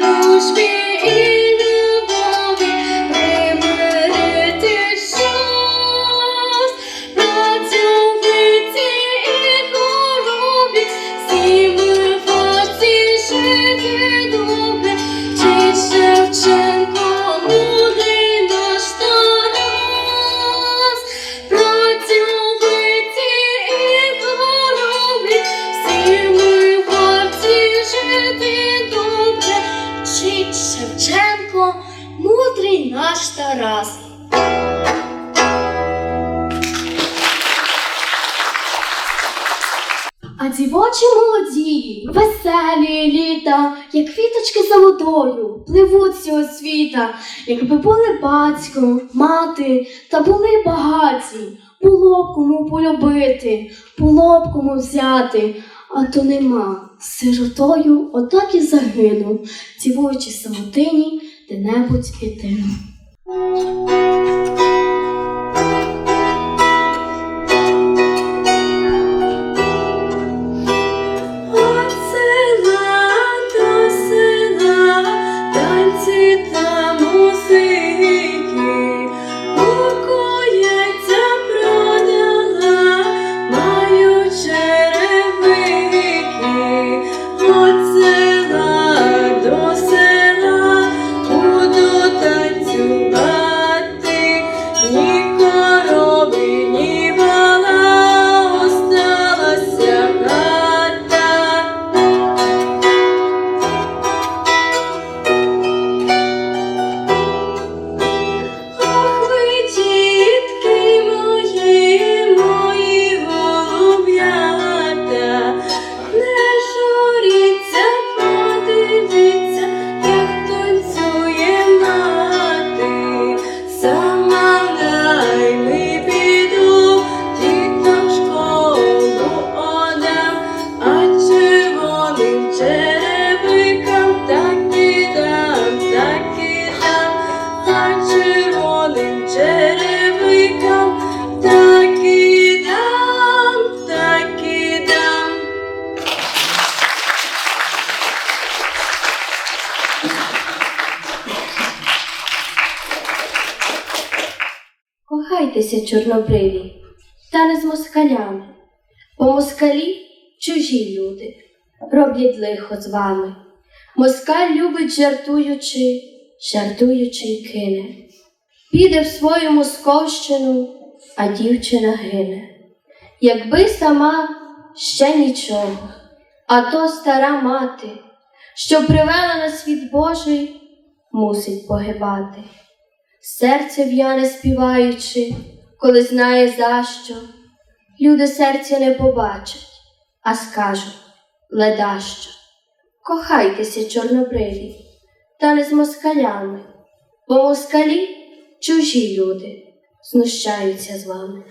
luz me А дівочі молоді, веселі літа, як квіточки за водою, пливуть цього світа, якби були батько, мати, та були багаті, було б кому полюбити, було б кому взяти, а то нема. Сиротою отак і загину, дівочі самотині, де-небудь ітину. Кохайтеся, чорнобриві, та не з москалями, бо москалі чужі люди, роблять лихо з вами. Москаль любить жартуючи, жартуючи й кине. Піде в свою московщину, а дівчина гине. Якби сама ще нічого, а то стара мати, що привела на світ Божий, мусить погибати. Серце в'яне співаючи, коли знає за що. Люди серця не побачать, а скажуть ледащо. Кохайтеся, чорнобриві, та не з москалями, бо москалі чужі люди знущаються з вами.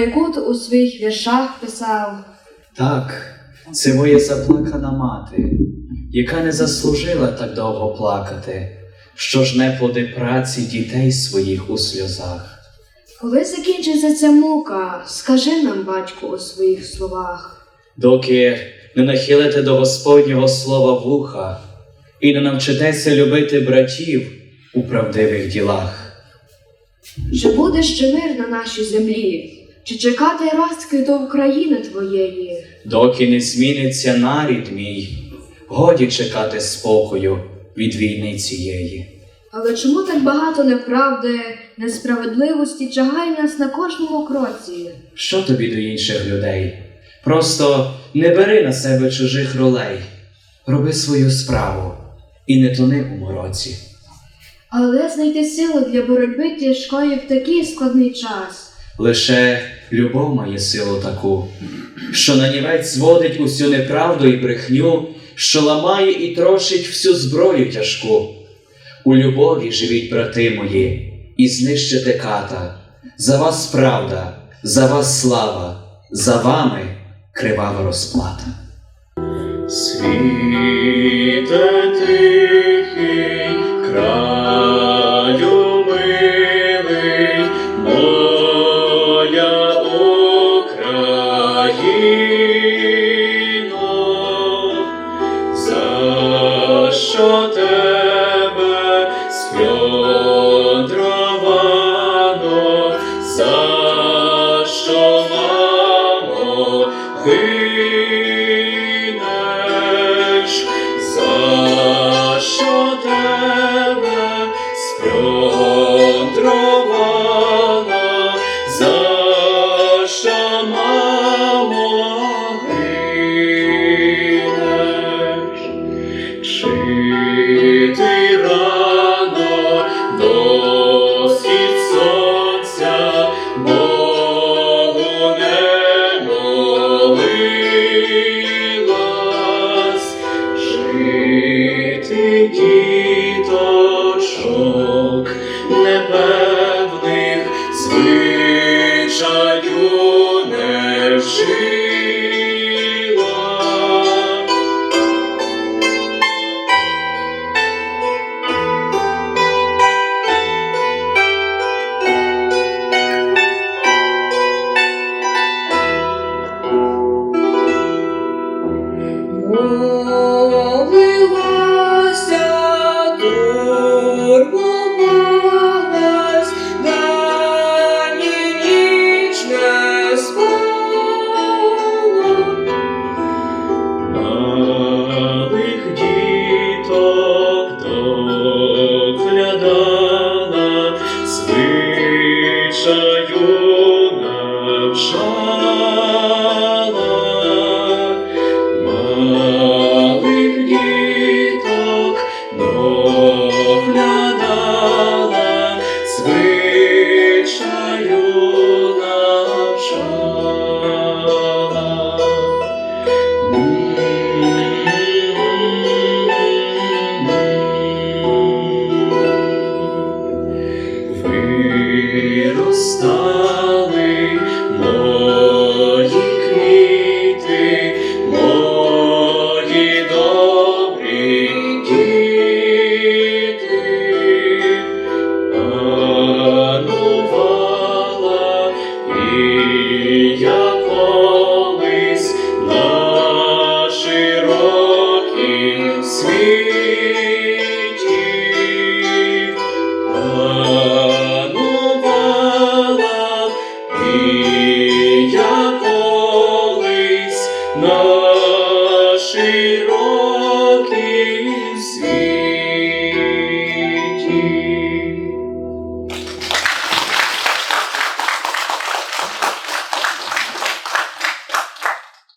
Яку ти у своїх віршах писав. Так, це моя заплакана мати, яка не заслужила так довго плакати, що жне плоди праці дітей своїх у сльозах. Коли закінчиться ця мука, скажи нам, батьку, у своїх словах. Доки не нахилите до Господнього слова вуха і не навчитеся любити братів у правдивих ділах. Чи буде ще мир на нашій землі? Чи чекати розквіту України твоєї? Доки не зміниться нарід мій, годі чекати спокою від війни цієї. Але чому так багато неправди, несправедливості чагає нас на кожному кроці? Що тобі до інших людей? Просто не бери на себе чужих ролей, роби свою справу і не тони у мороці. Але знайти силу для боротьби тяжкої в такий складний час. Лише любов має силу таку, що нанівець зводить усю неправду і брехню, що ламає і трошить всю зброю тяжку. У любові живіть, брати мої, і знищите ката. За вас правда, за вас слава, за вами кривава розплата. Світе тихий So діточок. Amen.